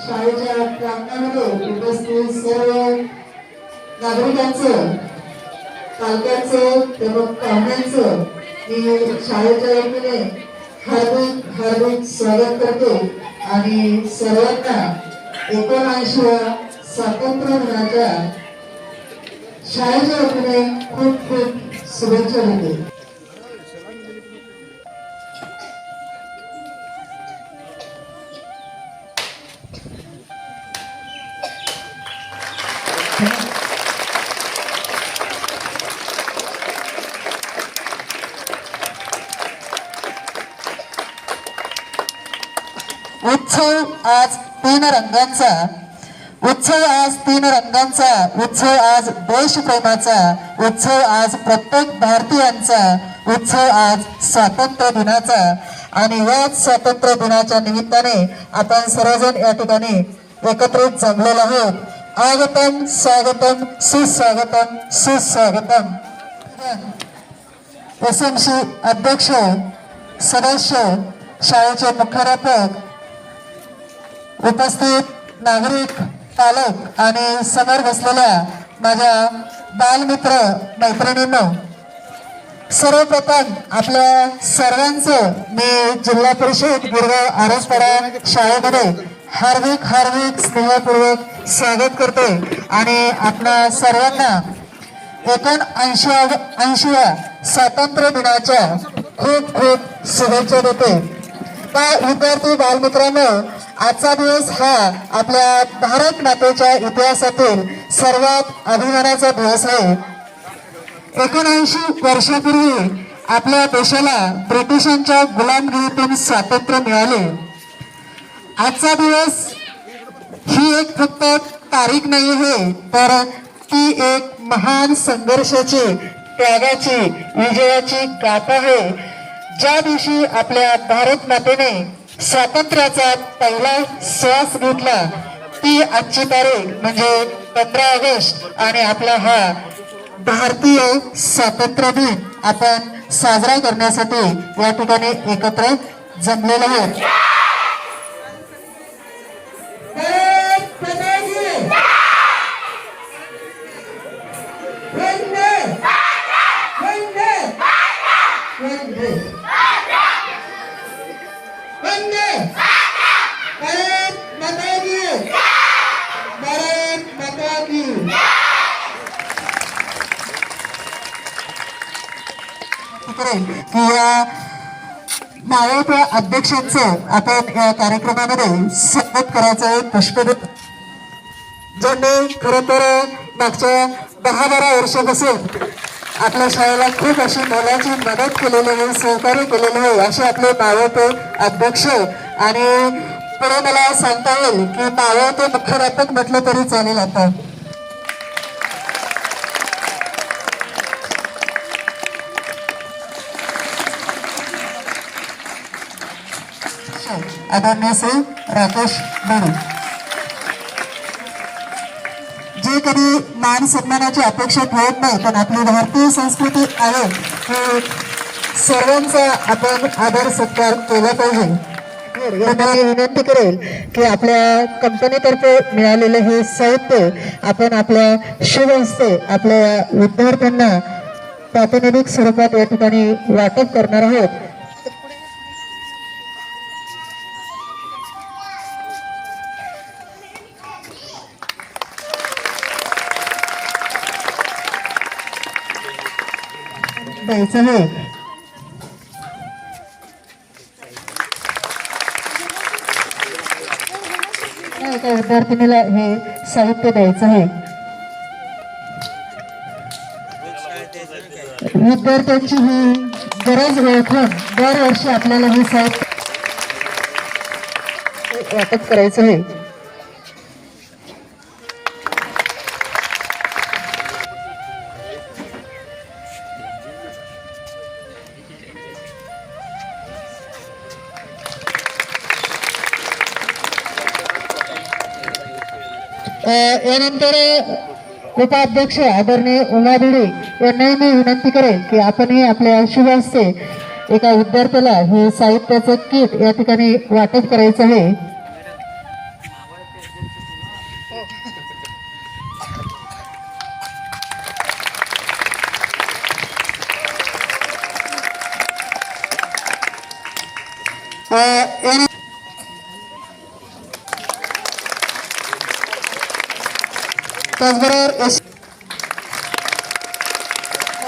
शाळेच्या प्रांगणामध्ये उपस्थित सर्व नागरिकांचं पालकांचं पाहुण्यांचं मी शाळेच्या वतीने हार्दिक हार्दिक स्वागत करतो. आणि सर्वांना एकोणऐंशीव्या स्वातंत्र्य दिनाच्या शाळेच्या वतीने खूप खूप शुभेच्छा देते. तीन रंगांचा उत्सव आज तीन रंगांचा उत्सव आज देशप्रेमाचा उत्सव आज प्रत्येक भारतीयांचा उत्सव आज स्वातंत्र्य दिनाचा. आणि याच स्वातंत्र्य दिनाच्या निमित्ताने आपण सर्वजण या ठिकाणी एकत्रित जमलेलो आहोत. आगतम स्वागतम सुस्वागतम सुस्वागतम. एसएमसी अध्यक्ष सदस्य शाळेचे मुख्याध्यापक उपस्थित नागरिक पालक आणि समोर बसलेल्या माझ्या बालमित्र मैत्रिणींनो सर्वप्रथम आपल्या सर्वांचं मी जिल्हा परिषद गुरगाव आरसपाडा शाळेमध्ये हार्दिक हार्दिक स्नेहपूर्वक स्वागत करते आणि आपल्या सर्वांना एकोणऐंशी ऐंशीव्या स्वातंत्र्य दिनाच्या खूप खूप शुभेच्छा देते. तर विद्यार्थी बालमित्रांनो आजचा दिवस हा आपल्या भारत मातेच्या इतिहासातील सर्वात अभिमानाचा दिवस आहे. एकोणऐंशी वर्षापूर्वी आपल्या देशाला ब्रिटिशांच्या गुलामगिरीतून स्वातंत्र्य मिळाले. आजचा दिवस ही एक फक्त तारीख नाही आहे तर ती एक महान संघर्षाची त्यागाची विजयाची गाथा आहे. ज्या दिवशी आपल्या भारत मातेने स्वातंत्र्याचा पहिला श्वास घेतला ती आजची तारीख म्हणजे पंधरा ऑगस्ट आणि आपला हा भारतीय स्वातंत्र्य दिन आपण साजरा करण्यासाठी या ठिकाणी एकत्र जमलेलो आहोत. करेल. किंवा या नावाच्या अध्यक्षांचं आपण या कार्यक्रमामध्ये स्वागत करायचं आहे. पुष्पगुच्छ ज्यांनी खर तर मागच्या दहा बारा वर्षापासून आपल्या शाळेला खूप अशी मोलाची मदत केलेली आहे सहकार्य केलेलं आहे असे आपले नावाचे अध्यक्ष आणि पुढे मला सांगता येईल की नावाचे मुख्याध्यापक म्हटलं तरी चालेल आता. आदरणीय श्री राकेश बेडी जे कधी मान सन्मानाची अपेक्षा ठेवत नाही पण आपली भारतीय संस्कृती आहे की सर्वांचा आपण आदर सत्कार केला पाहिजे। मी विनंती करेल की आपल्या कंपनीतर्फे मिळालेले हे साहित्य आपण आपल्या शुभ हस्ते आपल्या विद्यार्थ्यांना प्रातिनिधिक स्वरूपात या ठिकाणी वाटप करणार आहोत. द्यायचं आहे एका विद्यार्थिनीला हे साहित्य द्यायचं आहे? विद्यार्थ्यांची ही गरज ओळखून दरवर्षी आपल्याला हे साहित्य वाटप करायचं आहे. उपाध्यक्ष आदरणीय उमा भिडे यांनाही मी विनंती करेल की आपणही आपल्या शुभ हस्ते एका विद्यार्थ्याला हे साहित्याचं किट या ठिकाणी वाटप करायचं आहे. त्याचबरोबर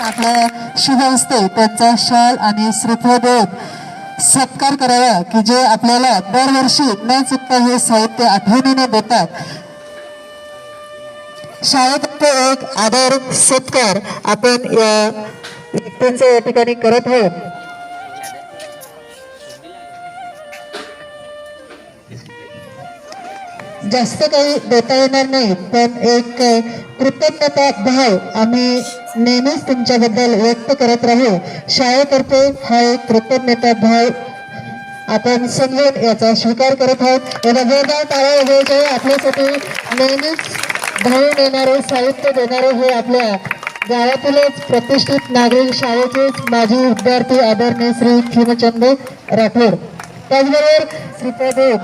आपल्या शुभ हस्ते त्यांचा शाल आणि श्रीफळ देऊन सत्कार करावा की जे आपल्याला दरवर्षी न चुकता हे साहित्य आठवणीने देतात. शाळेत एक आदर सत्कार आपण या व्यक्तींच्या या ठिकाणी करत आहोत. जास्त काही देता येणार नाही पण एक कृतज्ञता भाव आम्ही नेहमीच तुमच्याबद्दल व्यक्त करत राहू. शाळेतर्फे हा एक कृतज्ञता भाव आपण समजून याचा स्वीकार करत आहोत. याला जोरदार टाळ्या वाजवायचे आपल्यासाठी. नेहमीच धावून येणारे साहित्य देणारे हे आपल्या गावातीलच प्रतिष्ठित नागरिक शाळेचेच माजी विद्यार्थी आदरणीय श्री खिमचंद राठोड. त्याचबरोबर श्रीपादेव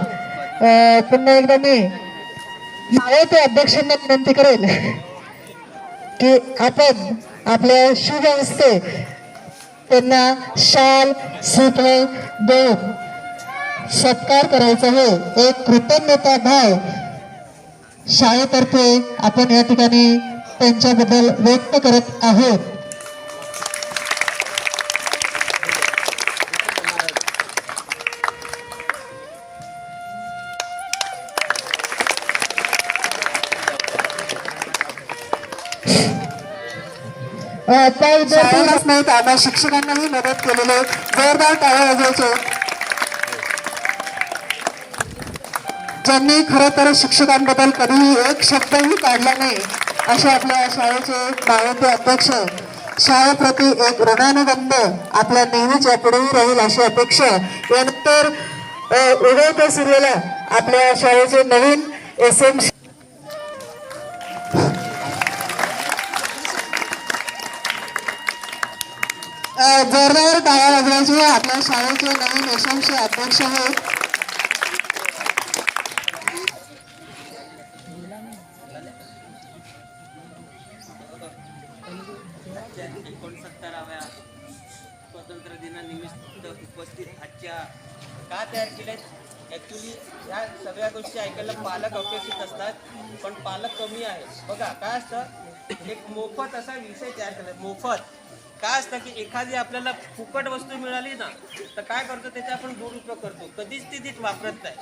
पुन्हा एकदा मी ते अध्यक्षांना विनंती करेल की आपण आपल्या शुभ हस्ते त्यांना शाल श्रीफळ देऊन सत्कार करायचा आहे एक कृतज्ञता भाव शाळेतर्फे आपण या ठिकाणी त्यांच्याबद्दल व्यक्त करत आहोत त्या विद्यार्थ्यांनाच नाही तर आम्हा शिक्षकांनाही मदत केलेली आहे. जोरदार टाळ्या वाजवायचे. ज्यांनी खरं तर शिक्षकांबद्दल कधीही एक शब्दही काढला नाही असे आपल्या शाळेचे मावळते अध्यक्ष शाळेप्रती एक ऋणानुबंध आपल्या नेहमीच यापुढेही राहील अशी अपेक्षा यानंतर अ, उगवत्या सूर्याला आपल्या शाळेचे नवीन एस एम जोरदार टाळ्या वाजवायचे आपल्या शाळेचे नवीन यशस्वी अध्यक्ष आहेत एकोणसत्तराव्या स्वातंत्र्य दिनानिमित्त उपस्थित आजच्या का तयार केल्यात ॲक्च्युली ह्या सगळ्या गोष्टी ऐकायला पालक अपेक्षित असतात पण पालक कमी आहे बघा काय असतं एक मोफत असा विषय तयार केला मोफत काय असतं की एखादी आपल्याला फुकट वस्तू मिळाली ना तर काय करतो त्याचा आपण दुरुपयोग करतो. कधीच ती नीट वापरत नाही.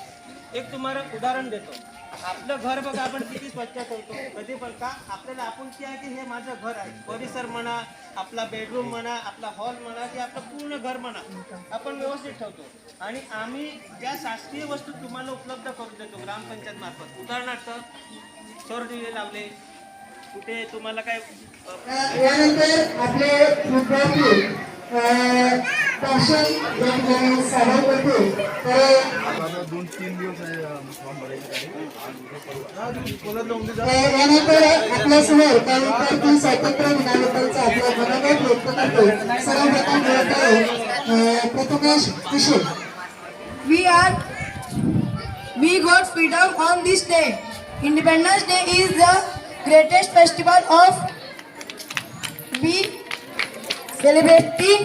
एक तुम्हाला उदाहरण देतो. आपलं घर बघा आपण किती स्वच्छ करतो कधी पण का आपल्याला आपण की आहे की हे माझं घर आहे. परिसर म्हणा आपला बेडरूम म्हणा आपला हॉल म्हणा की आपलं पूर्ण घर म्हणा आपण व्यवस्थित ठेवतो. आणि आम्ही ज्या शासकीय वस्तू तुम्हाला उपलब्ध करून देतो ग्रामपंचायत मार्फत. उदाहरणार्थ सौर दिवे लावले कुठे तुम्हाला काय यानंतर आपले विद्यार्थी भाषण सादर करतील. तर दोन तीन दिवस फॉर्म भरायचे यानंतर आपल्यासमोर काही विद्यार्थी स्वातंत्र्य दिनाबद्दलचा आपला मनोगत व्यक्त करतो. सर्वप्रथम बोलत आहे Prathamesh Kishore. We are we got freedom on this day. Independence Day is the greatest festival of we celebrating.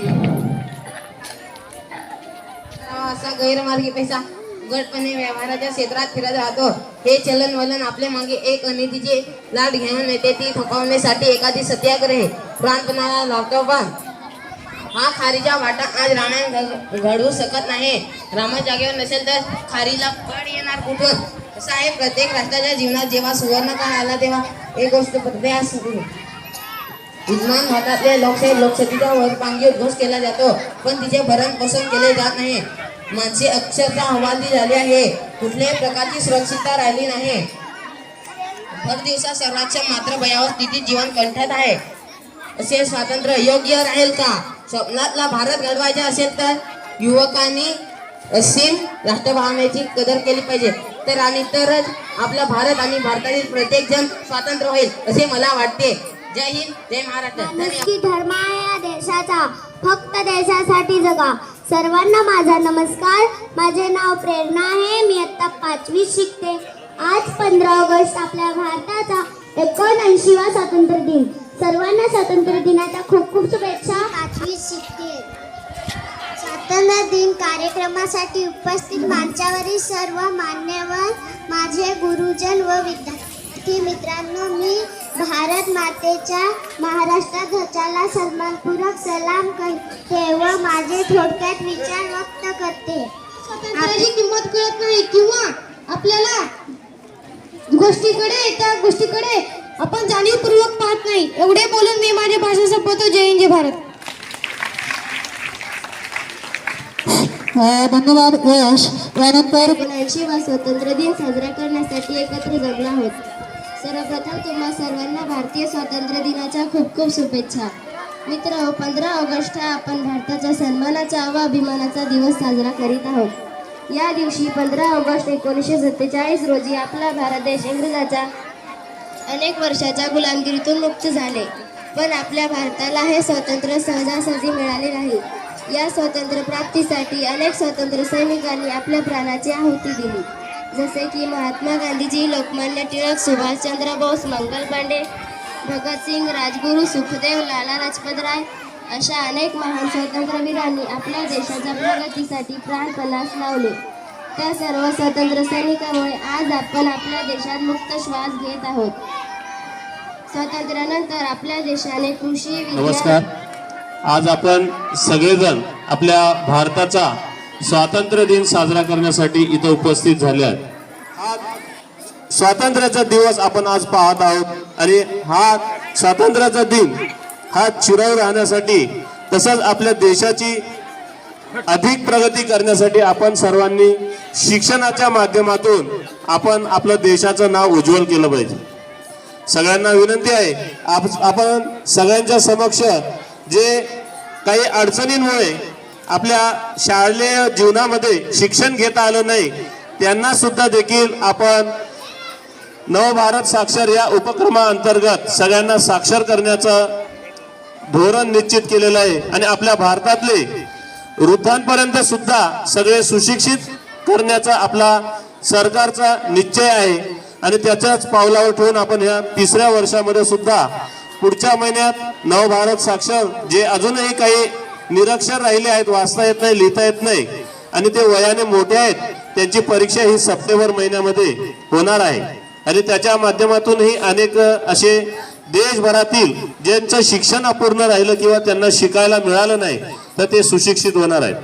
असा गैरमार्गी पैसा. उघडपणे व्यवहाराच्या क्षेत्रात फिरत राहतो. हे चलन वलन आपल्या मागे एक अनितीचे लाट घेऊन येते. ती थकवण्यासाठी एखादी सत्याग्रह प्राणपणाला लावतो पण हा खारीचा वाटा आज रामायण घडवू शकत नाही. रामा जागेवर नसेल तर खारीला पड येणार कुठून? असं आहे प्रत्येक राष्ट्राच्या जीवनात जेव्हा सुवर्ण काळ आला तेव्हा एक गोष्ट प्रत्येक विद्वान भारतातले लोकशाही लोकशाहीचा वरपांगी उद्घोष केला जातो पण तिचे भरण पोषण केले जात नाही. माणसे अक्षरशः हवालदी झाली आहे. कुठल्याही प्रकारची सुरक्षितता राहिली नाही. भर दिवसा सर्वांच्या मात्र भयावर स्थितीत जीवन कंठत आहे. असे स्वातंत्र्य योग्य राहील का? स्वप्नातला भारत घडवायचा असेल तर युवकांनी असीम राष्ट्रभावनेची कदर केली पाहिजे. तर आणि तरच आपला भारत आणि भारतातील प्रत्येक जण स्वातंत्र्य होईल असे मला वाटते. जय हिंद जय महाराष्ट्र. धन्यवाद. धर्म आहे या देशाचा. फक्त देशासाठी जगा. सर्वांना माझा नमस्कार. माझे नाव प्रेरणा आहे. मी आता पाचवी शिकते. आज पंधरा ऑगस्ट आपल्या भारताचा एकोणऐंशीवा स्वातंत्र्य दिन. सर्वांना स्वातंत्र्य दिनाच्या खूप दिन कार्यक्रमासाठी उपस्थित मंचावरील सर्व मान्यवर माझे गुरुजन व विद्यार्थी मित्रांनो मी भारत मातेच्या महाराष्ट्र ध्वजाला सन्मानपूर्वक सलाम करते व माझे थोडक्यात विचार व्यक्त करते. स्वातंत्र्याची किंमत कळत नाही किंवा आपल्याला गोष्टीकडे त्या गोष्टीकडे आपण जाणीवपूर्वक पाहत नाही. एवढे बोलून मी माझ्या भाषण संपवतो. जय हिंद जय भारत. धन्यवाद यश यानंतर वा स्वातंत्र्य दिन साजरा करण्यासाठी एकत्र जमलो आहोत. सर्वप्रथम तुम्हा सर्वांना भारतीय स्वातंत्र्य दिनाच्या खूप खूप शुभेच्छा. मित्र पंधरा ऑगस्ट हा आपण भारताच्या सन्मानाचा व अभिमानाचा दिवस साजरा करीत आहोत. या दिवशी पंधरा ऑगस्ट एकोणीसशे सत्तेचाळीस रोजी आपला भारत देश इंग्रजाच्या अनेक वर्षाच्या गुलामगिरीतून मुक्त झाले. पण आपल्या भारताला हे स्वातंत्र्य सहजासहजी मिळाले नाही. या स्वातंत्र्य प्राप्तीसाठी अनेक स्वातंत्र्य सैनिकांनी आपल्या प्राणाची आहुती दिली. जसे की महात्मा गांधीजी लोकमान्य टिळक सुभाषचंद्र बोस मंगल पांडे भगतसिंग राजगुरू सुखदेव लाला लाजपत राय अशा अनेक महान स्वातंत्र्यवीरांनी आपल्या देशाच्या प्रगतीसाठी प्राणपणास लावले. त्या सर्व स्वातंत्र्य सैनिकांमुळे आज आपण आपल्या देशात मुक्त श्वास घेत आहोत. स्वातंत्र्यानंतर आपल्या देशाने कृषी विज्ञान आज आपण सगळेजण आपल्या भारताचा स्वातंत्र्य दिन साजरा करण्यासाठी इथं उपस्थित झाले आहेत. स्वातंत्र्याचा दिवस आपण आज पाहत आहोत. आणि हा स्वातंत्र्याचा दिन हा चिराव राहण्यासाठी तसंच आपल्या देशाची अधिक प्रगती करण्यासाठी आपण सर्वांनी शिक्षणाच्या माध्यमातून आपण आपलं देशाचं नाव उज्ज्वल केलं पाहिजे. सगळ्यांना विनंती आहे आप- आपण सगळ्यांच्या समक्ष जे काही अडचणींमुळे आपल्या शालेय जीवनामध्ये शिक्षण घेता आलं नाही त्यांना सुद्धा देखील आपण नवभारत साक्षर या उपक्रमाअंतर्गत सगळ्यांना साक्षर करण्याचं धोरण निश्चित केलेलं आहे आणि आपल्या भारतातले वृद्धांपर्यंत सुद्धा सगळे सुशिक्षित करण्याचा आपला सरकारचा निश्चय आहे आणि त्याच्याच पावलावर ठेवून आपण ह्या तिसऱ्या वर्षामध्ये सुद्धा पुढच्या महिन्यात नवभारत साक्षर जे अजूनही काही निरक्षर राहिले आहेत वाचता येत नाही लिहिता येत नाही आणि ते वयाने मोठे आहेत त्यांची परीक्षा ही सप्टेंबर महिन्यामध्ये होणार आहे. आणि त्याच्या माध्यमातूनही अनेक असे देशभरातील ज्यांचं शिक्षण अपूर्ण राहिलं किंवा त्यांना शिकायला मिळालं नाही तर ते सुशिक्षित होणार आहेत.